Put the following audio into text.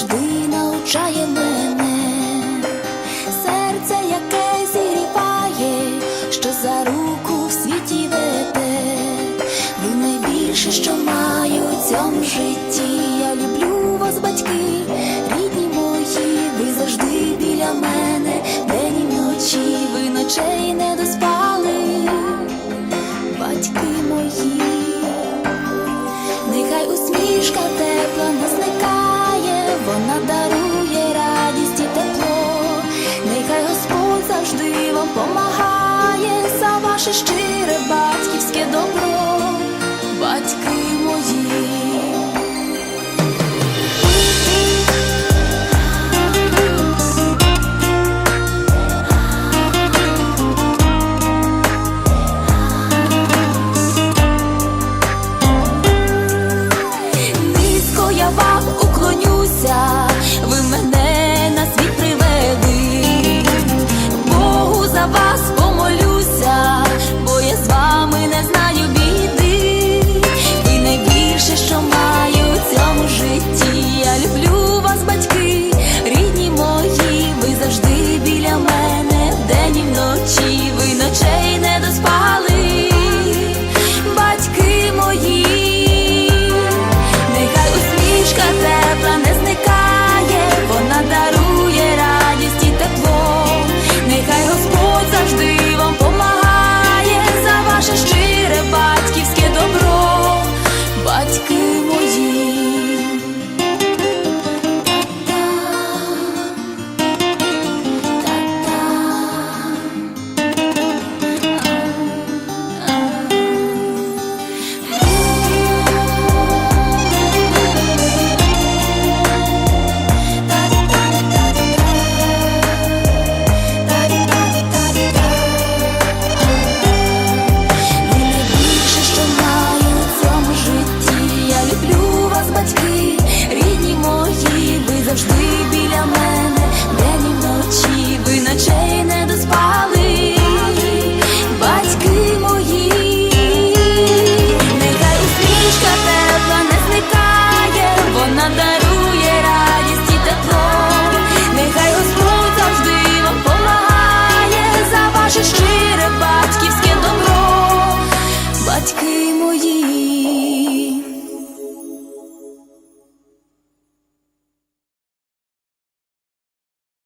завжди навчає мене, серце, яке зіріває, що за руку в світі веде, ви найбільше, що маю в цьому житті, я люблю вас, батьки. Każdy wam pomaga, jest za wasze szczyty. ночів і ночей не доспав.